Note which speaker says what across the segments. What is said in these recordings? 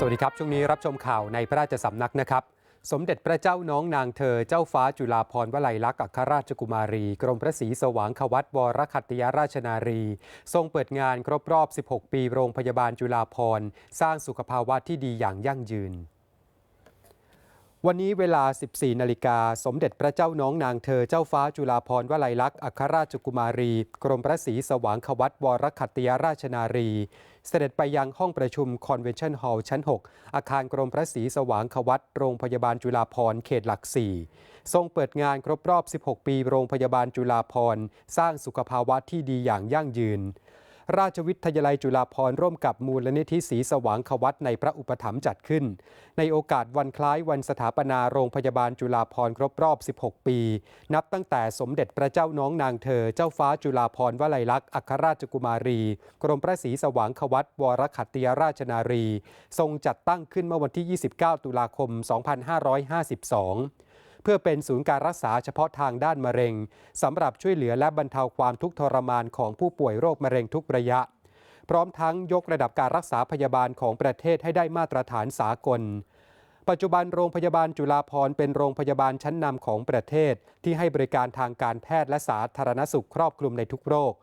Speaker 1: สวัสดีครับ ช่วงนี้รับชมข่าวในพระราชสำนักนะครับ สมเด็จพระเจ้าน้องนางเธอเจ้าฟ้าจุฬาภรณ์วลัยลักษณ์อัครราชกุมารี กรมพระศรีสว่างควัตวรคัตยราชนารี ทรงเปิดงานครบรอบ 16 ปีโรงพยาบาลจุฬาภรณ์สร้างสุขภาวะที่ดีอย่างยั่งยืน วันนี้เวลา 14 นาฬิกา สมเด็จพระเจ้าน้องนางเธอเจ้าฟ้าจุฬาภรณ์วลัยลักษณ์อัครราชกุมารี กรมพระศรีสว่างควัตวรคัตยราชนารี เสด็จไปยังห้องประชุมคอนเวนชั่นฮอลล์ชั้น 6 อาคารกรมพระศรีสว่างควัตโรงพยาบาลจุฬาภรณ์เขตหลัก 4 ทรงเปิดงานครบรอบ 16 ปี โรงพยาบาลจุฬาภรณ์สร้างสุขภาวะที่ดีอย่างยั่งยืน ราชวิทยาลัยจุฬาภรณ์ร่วมกับมูลนิธิศรีสว่างควัตในพระอุปถัมภ์จัดขึ้น ในโอกาสวันคล้ายวันสถาปนาโรงพยาบาลจุฬาภรณ์ครบรอบ 16 ปี นับตั้งแต่สมเด็จพระเจ้าน้องนางเธอ เจ้าฟ้าจุฬาภรณ์วลัยลักษณ์อัครราชกุมารี กรมพระศรีสว่างควัตวรขัตติยราชนารี ทรงจัดตั้งขึ้นเมื่อวันที่ 29 ตุลาคม 2552 เพื่อเป็นศูนย์การรักษาเฉพาะทางด้านมะเร็งสำหรับช่วยเหลือและบรรเทาความทุกข์ทรมานของผู้ป่วยโรคมะเร็งทุกระยะ พร้อมทั้งยกระดับการรักษาพยาบาลของประเทศให้ได้มาตรฐานสากล ปัจจุบันโรงพยาบาลจุฬาภรณ์เป็นโรงพยาบาลชั้นนำของประเทศ ที่ให้บริการทางการแพทย์และสาธารณสุขครอบคลุมในทุกโรค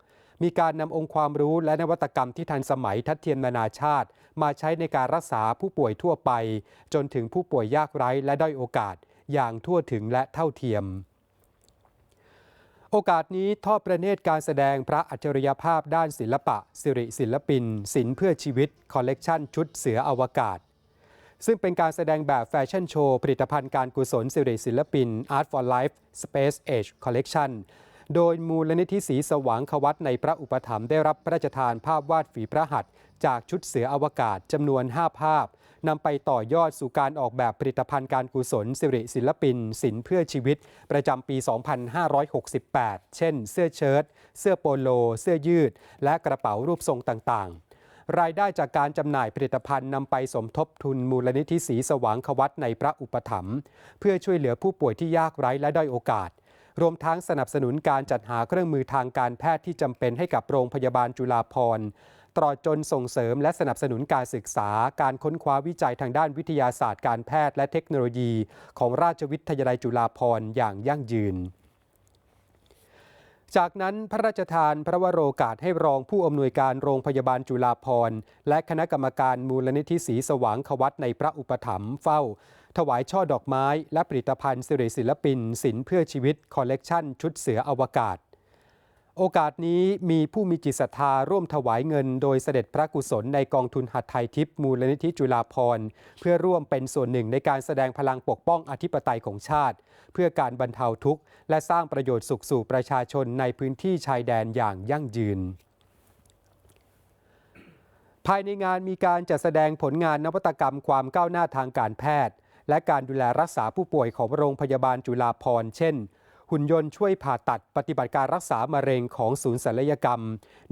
Speaker 1: มีการนำองค์ความรู้และนวัตกรรมที่ทันสมัยทัดเทียมนานาชาติ มาใช้ในการรักษาผู้ป่วยทั่วไป จนถึงผู้ป่วยยากไร้และด้อยโอกาส อย่างทั่วถึงและเท่าเทียม โอกาสนี้ทอดประเนตรการแสดงพระอัจฉริยภาพด้านศิลปะ สิริศิลปิน ศิลป์เพื่อชีวิต คอลเลกชันชุดเสืออวกาศ ซึ่งเป็นการแสดงแบบแฟชั่นโชว์ ผลิตภัณฑ์การกุศลสิริศิลปิน Art for Life Space Age Collection โดยมูลนิธิสีสว่างควัตในพระอุปถัมภ์ได้รับพระราชทานภาพวาดฝีพระหัตถ์จากชุดเสืออวกาศจำนวน 5 ภาพ นำไปต่อยอดสู่การออกแบบผลิตภัณฑ์การกุศลสิริศิลปินศิลเพื่อชีวิต ประจำปี 2568 เช่น เสื้อเชิ้ตเสื้อโปโล เสื้อยืด และกระเป๋ารูปทรงต่างๆรายได้จากการจำหน่ายผลิตภัณฑ์นำไปสมทบทุนมูลนิธิสีสว่างควัตในพระอุปถัมภ์เพื่อช่วยเหลือผู้ป่วยที่ยากไร้และด้อยโอกาส รวมทั้งสนับสนุนการจัดหาเครื่องมือทางการแพทย์ที่จำเป็นให้กับโรงพยาบาลจุฬาภรณ์ ตลอดจนส่งเสริมและสนับสนุนการศึกษา การค้นคว้าวิจัยทางด้านวิทยาศาสตร์การแพทย์และเทคโนโลยี ของราชวิทยาลัยจุฬาภรณ์อย่างยั่งยืนจากนั้นพระราชทานพระวโรกาสให้รองผู้อำนวยการโรงพยาบาลจุฬาภรณ์และคณะกรรมการมูลนิธิศรีสว่างควัตในพระอุปถัมภ์เฝ้า ถวายช่อดอกไม้ และผลิตภัณฑ์สิริศิลปินศิลป์เพื่อชีวิตคอลเลกชันชุดเสืออวกาศ โอกาสนี้มีผู้มีจิตศรัทธาร่วมถวายเงิน โดยเสด็จพระกุศลในกองทุนหัตถไทยทิพย์มูลนิธิจุฬาภร์เพื่อร่วมเป็นส่วนหนึ่งในการแสดงพลังปกป้องอธิปไตยของชาติ เพื่อการบรรเทาทุกข์ และสร้างประโยชน์สุขสู่ประชาชนในพื้นที่ชายแดนอย่างยั่งยืนภายในงานมีการจัดแสดงผลงานนวัตกรรมความก้าวหน้าทางการแพทย์ และการดูแลรักษาผู้ป่วยของโรงพยาบาลจุฬาภรณ์เช่น หุ่นยนต์ช่วยผ่าตัดปฏิบัติการรักษามะเร็งของศูนย์ศัลยกรรม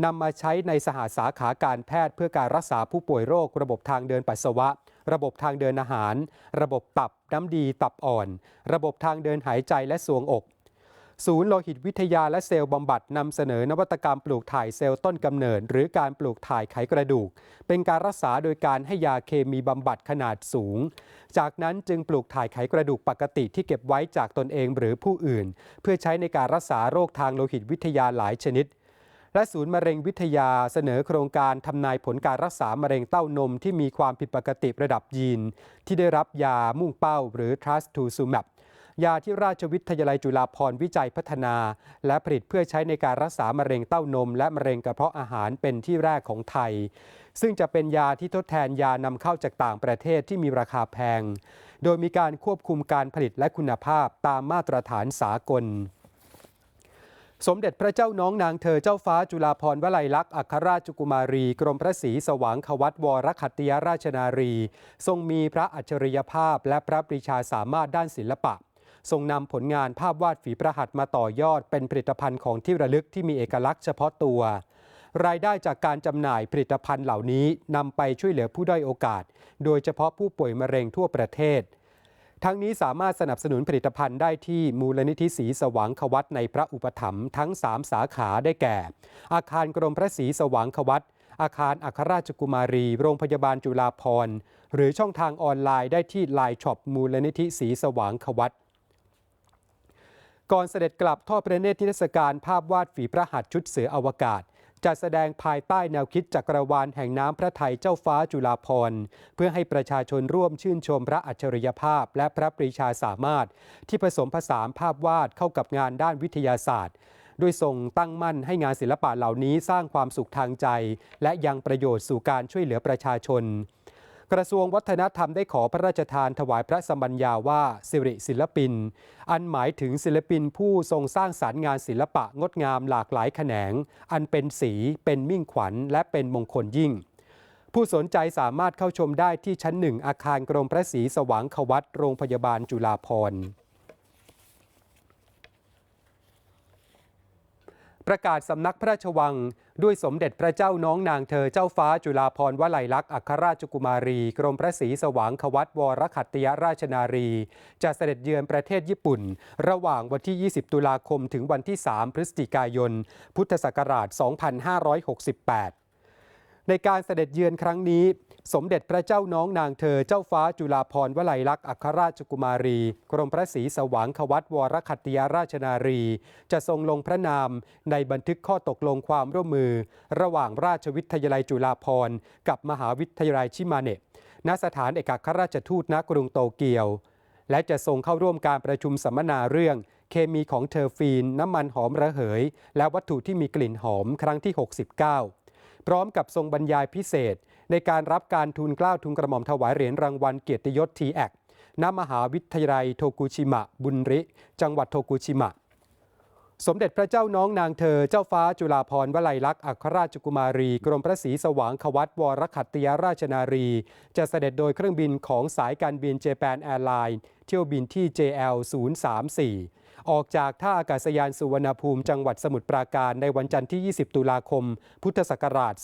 Speaker 1: นำมาใช้ในสหาสาขาการแพทย์เพื่อการรักษาผู้ป่วยโรค ระบบทางเดินปัสสาวะ ระบบทางเดินอาหาร ระบบตับน้ำดีตับอ่อน ระบบทางเดินหายใจและสวงอก ศูนย์โลหิตวิทยาและเซลล์บำบัดนำเสนอนวัตกรรมปลูกถ่ายเซลล์ต้นกำเนิด หรือการปลูกถ่ายไขกระดูก เป็นการรักษาโดยการให้ยาเคมีบำบัดขนาดสูง จากนั้นจึงปลูกถ่ายไขกระดูกปกติที่เก็บไว้จากตนเองหรือผู้อื่น เพื่อใช้ในการรักษาโรคทางโลหิตวิทยาหลายชนิดและศูนย์มะเร็งวิทยาเสนอโครงการทำนายผลการรักษามะเร็งเต้านมที่มีความผิดปกติระดับยีน ที่ได้รับยามุ่งเป้าหรือ trastuzumab ยาที่ราชวิทยาลัยจุฬาภร์วิจัยพัฒนา และผลิตเพื่อใช้ในการรักษามะเร็งเต้านม และมะเร็งกระเพาะอาหารเป็นที่แรกของไทย ซึ่งจะเป็นยาที่ทดแทนยานำเข้าจากต่างประเทศที่มีราคาแพง โดยมีการควบคุมการผลิตและคุณภาพตามมาตรฐานสากลสมเด็จพระเจ้าน้องนางเธอเจ้าฟ้าจุฬาภรณ์วลัยลักษณ์อัครราชกุมารี กรมพระศรีสว่างควัตวรคัตติยราชนารี ทรงมีพระอัจฉริยภาพและพระปรีชาสามารถด้านศิลปะ ทรงนำผลงานภาพวาดฝีพระหัตมาต่อยอด เป็นผลิตภัณฑ์ของที่ระลึกที่มีเอกลักษณ์เฉพาะตัว รายได้จากการจำหน่ายผลิตภัณฑ์เหล่านี้นำไปช่วยเหลือผู้ด้อยโอกาส โดยเฉพาะผู้ป่วยมะเร็งทั่วประเทศ ทั้งนี้สามารถสนับสนุนผลิตภัณฑ์ได้ที่มูลนิธิศรีสว่างควัตในพระอุปถัมภ์ทั้ง 3 สาขาได้แก่ อาคารกรมพระศรีสว่างควัตอาคารอัครราชกุมารี โรงพยาบาลจุฬาภรณ์ หรือช่องทางออนไลน์ได้ที่ไลน์ช็อปมูลนิธิสีสว่างขวัต ก่อนเสด็จกลับทอดพระเนตรนิทรรศการภาพวาดฝีพระหัตถ์ชุดเสืออวกาศ จัดแสดงภายใต้แนวคิดจักรวาลแห่งน้ำพระไทยเจ้าฟ้าจุฬาภรณ์ เพื่อให้ประชาชนร่วมชื่นชมพระอัจฉริยภาพ และพระปรีชาสามารถ ที่ผสมผสานภาพวาดเข้ากับงานด้านวิทยาศาสตร์โดยทรงตั้งมั่นให้งานศิลปะเหล่านี้สร้างความสุขทางใจ และยังประโยชน์สู่การช่วยเหลือประชาชน กระทรวงวัฒนธรรมได้ขอพระราชทานถวายพระสมัญญาว่าสิริศิลปิน อันหมายถึงศิลปินผู้ทรงสร้างสารรค์งานศิลปะงดงามหลากหลายแขนง อันเป็นสี เป็นมิ่งขวัญ และเป็นมงคลยิ่ง ผู้สนใจสามารถเข้าชมได้ที่ชั้นหนึ่งอาคารกรมพระศรีสว่างควัตโรงพยาบาลจุฬาภรณ์ ประกาศสำนักพระราชวัง ด้วยสมเด็จพระเจ้าน้องนางเธอเจ้าฟ้าจุฬาภรณ์วลัยลักษณ์อัครราชกุมารี กรมพระศรีสว่างควัตวรขัตติยราชนารี จะเสด็จเยือนประเทศญี่ปุ่น ระหว่างวันที่ 20 ตุลาคมถึงวันที่ 3 พฤศจิกายน พุทธศักราช 2568 ในการเสด็จเยือนครั้งนี้ สมเด็จพระเจ้าน้องนางเธอเจ้าฟ้าจุฬาภรณ์วลัยลักษณ์อัครราชกุมารี กรมพระศรีสว่างควัตวรขัตติยราชนารี จะทรงลงพระนามในบันทึกข้อตกลงความร่วมมือ ระหว่างราชวิทยาลัยจุฬาภรณ์กับมหาวิทยาลัยชิมาเนะณสถานเอกอัครราชทูตณกรุงโตเกียว และจะทรงเข้าร่วมการประชุมสัมมนาเรื่องเคมีของเทอร์ฟีน น้ำมันหอมระเหย และวัตถุที่มีกลิ่นหอมครั้งที่ 69 พร้อมกับทรงบรรยายพิเศษ ในการรับการทูลเกล้าวทูลกระหม่อมถวายเหรียญรางวัลเกียรติยศทีแอคณมหาวิทยาลัยโทกุชิมะ บุนริ จังหวัดโทกุชิมะ สมเด็จพระเจ้าน้องนางเธอ เจ้าฟ้าจุฬาภรณ์วลัยลักษณ์อัครราชกุมารี กรมพระศรีสว่างควัตวรขัตติยราชนารี จะเสด็จโดยเครื่องบินของสายการบินเจแปนแอร์ไลน์เที่ยวบินที่ JL 034 ออกจากท่าอากาศยานสุวรรณภูมิจังหวัดสมุทรปราการในวันจันทร์ที่ 20 ตุลาคม พุทธศักราช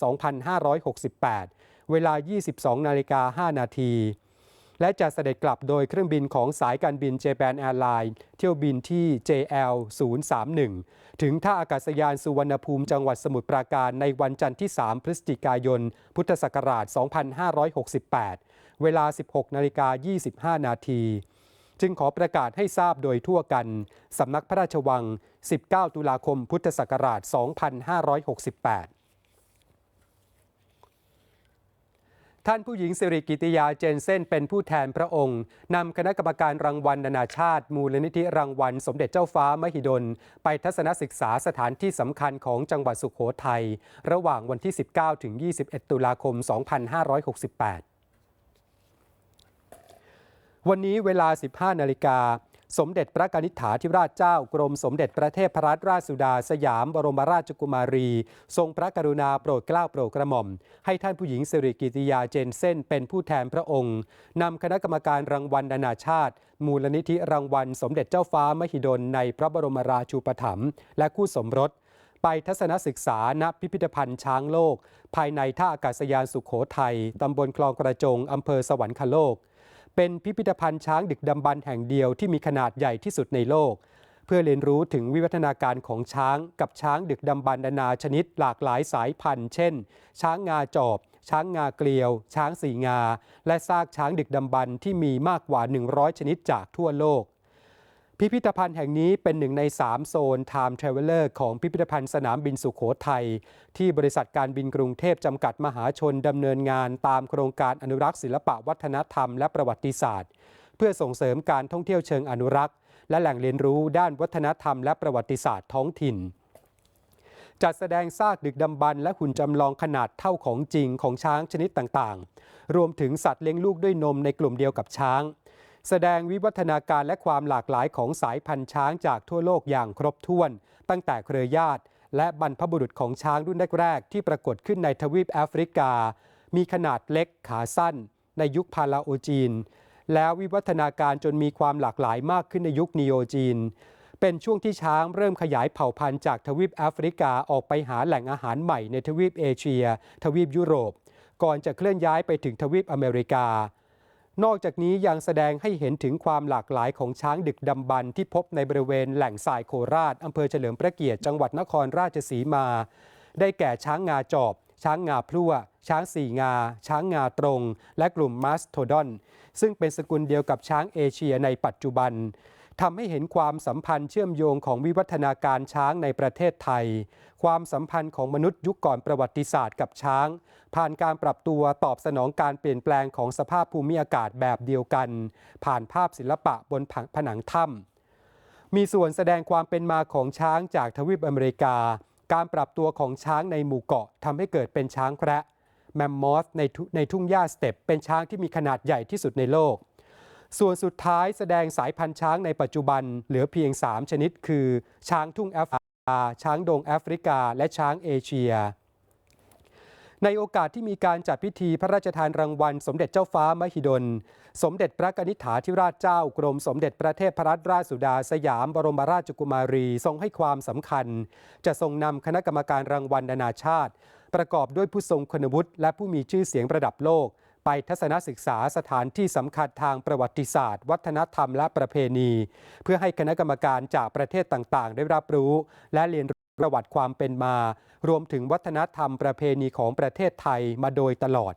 Speaker 1: 2568 เวลา 22 นาฬิกา 5 นาทีและจะเสด็จกลับโดยเครื่องบินของสายการบินเจแปนแอร์ไลน์เที่ยวบินที่ JL 031 ถึงท่าอากาศยานสุวรรณภูมิจังหวัดสมุทรปราการในวันจันทร์ที่ 3 พฤศจิกายน พุทธศักราช 2568 เวลา 16 นาฬิกา 25 นาที จึงขอประกาศให้ทราบโดยทั่วกัน สำนักพระราชวัง 19 ตุลาคมพุทธศักราช 2568ท่านผู้หญิงสิริกิติยาเจนเซนเป็นผู้แทนพระองค์นำคณะกรรมการรางวัลนานาชาติ มูลนิธิรางวัล สมเด็จเจ้าฟ้ามหิดล ไปทัศนศึกษาสถานที่สำคัญของจังหวัดสุขโขทัย ระหว่างวันที่ 19 ถึง 21 ตุลาคม 2568 วันนี้เวลา 15 นาฬิกา สมเด็จพระกนิษฐาธิราชเจ้ากรมสมเด็จพระเทพรัตนราชสุดาสยามบรมราชกุมารี ทรงพระกรุณาโปรดเกล้าโปรดกระหม่อม ให้ท่านผู้หญิงสิริกิติยาเจนเซนเป็นผู้แทนพระองค์นำคณะกรรมการรางวัลนานาชาติ มูลนิธิรางวัล สมเด็จเจ้าฟ้ามหิดลในพระบรมราชูปถัมภ์และคู่สมรสไปทัศนศึกษาณพิพิธภัณฑ์ช้างโลก ภายในท่าอากาศยานสุขโขทัยตำบลคลองกระจงอำเภอสวรรคโลก เป็นพิพิธภัณฑ์ช้างดึกดำบรรแห่งเดียวที่มีขนาดใหญ่ที่สุดในโลก เพื่อเรียนรู้ถึงวิวัฒนาการของช้างกับช้างดึกดำบรรนานาชนิดหลากหลายสายพันธุ์ เช่น ช้างงาจอบ ช้างงาเกลียว ช้างสีงา และซากช้างดึกดำบรรที่มีมากกว่า 100 ชนิดจากทั่วโลก พิพิธภัณฑ์แห่งนี้เป็นหนึ่งใน 3 โซน Time Traveler ของพิพิธภัณฑ์สนามบินสุขโขทัย ที่บริษัทการบินกรุงเทพจำกัดมหาชนดำเนินงานตามโครงการอนุรักษ์ศิลปะวัฒนธรรมและประวัติศาสตร์ เพื่อส่งเสริมการท่องเที่ยวเชิงอนุรักษ์ และแหล่งเรียนรู้ด้านวัฒนธรรมและประวัติศาสตร์ท้องถิ่น จัดแสดงซากดึกดำบรรและหุ่นจำลองขนาดเท่าของจริงของช้างชนิดต่างๆ รวมถึงสัตว์เลี้ยงลูกด้วยนมในกลุ่มเดียวกับช้าง แสดงวิวัฒนาการและความหลากหลายของสายพันธุ์ช้างจากทั่วโลกอย่างครบถ้วน ตั้งแต่เครือญาติ และบรรพบุรุษของช้างรุ่นแรกๆที่ปรากฏขึ้นในทวีปแอฟริกา มีขนาดเล็กขาสั้น ในยุคพาลาโอจีน แล้ววิวัฒนาการจนมีความหลากหลายมากขึ้นในยุคนีโอจีน เป็นช่วงที่ช้างเริ่มขยายเผ่าพันธุ์จากทวีปแอฟริกาออกไปหาแหล่งอาหารใหม่ในทวีปเอเชีย ทวีปยุโรป ก่อนจะเคลื่อนย้ายไปถึงทวีปอเมริกา นอกจากนี้ยังแสดงให้เห็นถึงความหลากหลายของช้างดึกดำบรรที่พบในบริเวณแหล่งทรายโคราชอำเภอเฉลิมพระเกียรติจังหวัดนครราชสีมา ได้แก่ช้างงาจอบ ช้างงาพลั่ว ช้างสี่งา ช้างงาตรง และกลุ่มมาสโทดอน ซึ่งเป็นสกุลเดียวกับช้างเอเชียในปัจจุบัน ทำให้เห็นความสัมพันธ์เชื่อมโยงของวิวัฒนาการช้างในประเทศไทย ความสัมพันธ์ของมนุษย์ยุคก่อนประวัติศาสตร์กับช้าง ผ่านการปรับตัวตอบสนองการเปลี่ยนแปลงของสภาพภูมิอากาศแบบเดียวกัน ผ่านภาพศิลปะบนผนังถ้ำมีส่วนแสดงความเป็นมาของช้างจากทวีปอเมริกา การปรับตัวของช้างในหมู่เกาะทำให้เกิดเป็นช้างแคระแมมมอสในทุในทุ่งหญ้าสเต็ปเป็นช้างที่มีขนาดใหญ่ที่สุดในโลก ส่วนสุดท้ายแสดงสายพันธุ์ช้างในปัจจุบันเหลือเพียง 3 ชนิด คือ ช้างทุ่งแอฟริกา ช้างดงแอฟริกา และช้างเอเชีย ในโอกาสที่มีการจัดพิธีพระราชทานรางวัล สมเด็จเจ้าฟ้ามหิดล สมเด็จพระกนิษฐาธิราชเจ้ากรม สมเด็จพระเทพรัตนราชสุดาสยามบรมราชกุมารีทรงให้ความสำคัญ จะทรงนำคณะกรรมการรางวัลนานาชาติ ประกอบด้วยผู้ทรงคุณวุฒิและผู้มีชื่อเสียงระดับโลก ไปทัศนศึกษาสถานที่สำคัญทางประวัติศาสตร์ วัฒนธรรมและประเพณี เพื่อให้คณะกรรมการจากประเทศต่างๆ ได้รับรู้ และเรียนรู้ประวัติความเป็นมา รวมถึงวัฒนธรรมประเพณีของประเทศไทยมาโดยตลอด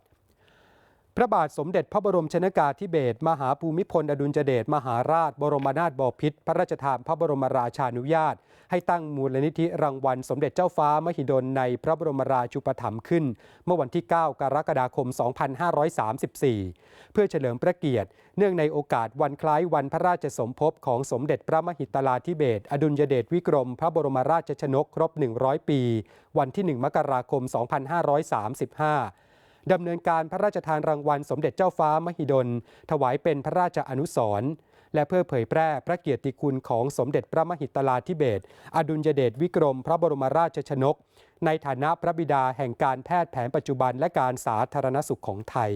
Speaker 1: พระบาทสมเด็จพระบรมชนากาธิเบศรมหาภูมิพลอดุลยเดชมหาราช บรมนาถบพิตรพระราชทานพระบรมราชานุญาต ให้ตั้งมูลนิธิรางวัล สมเด็จเจ้าฟ้ามหิดลในพระบรมราชูปถัมภ์ขึ้น เมื่อวันที่ 9 กรกฎาคม 2534 เพื่อเฉลิมพระเกียรติ เนื่องในโอกาสวันคล้ายวันพระราชสมภพของสมเด็จพระมหิตลาธิเบศรอดุลยเดชวิกรม พระบรมราชชนกครบ 100 ปี วันที่ 1 มกราคม 2535 ดำเนินการพระราชทานรางวัลสมเด็จเจ้าฟ้ามหิดล ถวายเป็นพระราชอนุสรณ์และเพื่อเผยแพร่พระเกียรติคุณของสมเด็จพระมหิตลาธิเบศอดุลยเดชวิกรม พระบรมราชชนก ในฐานะพระบิดาแห่งการแพทย์แผนปัจจุบันและการสาธารณสุขของไทย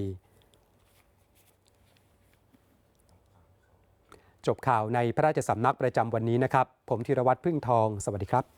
Speaker 1: จบข่าวในพระราชสำนักประจำวันนี้นะครับ ผมธีรวัตรพึ่งทอง สวัสดีครับ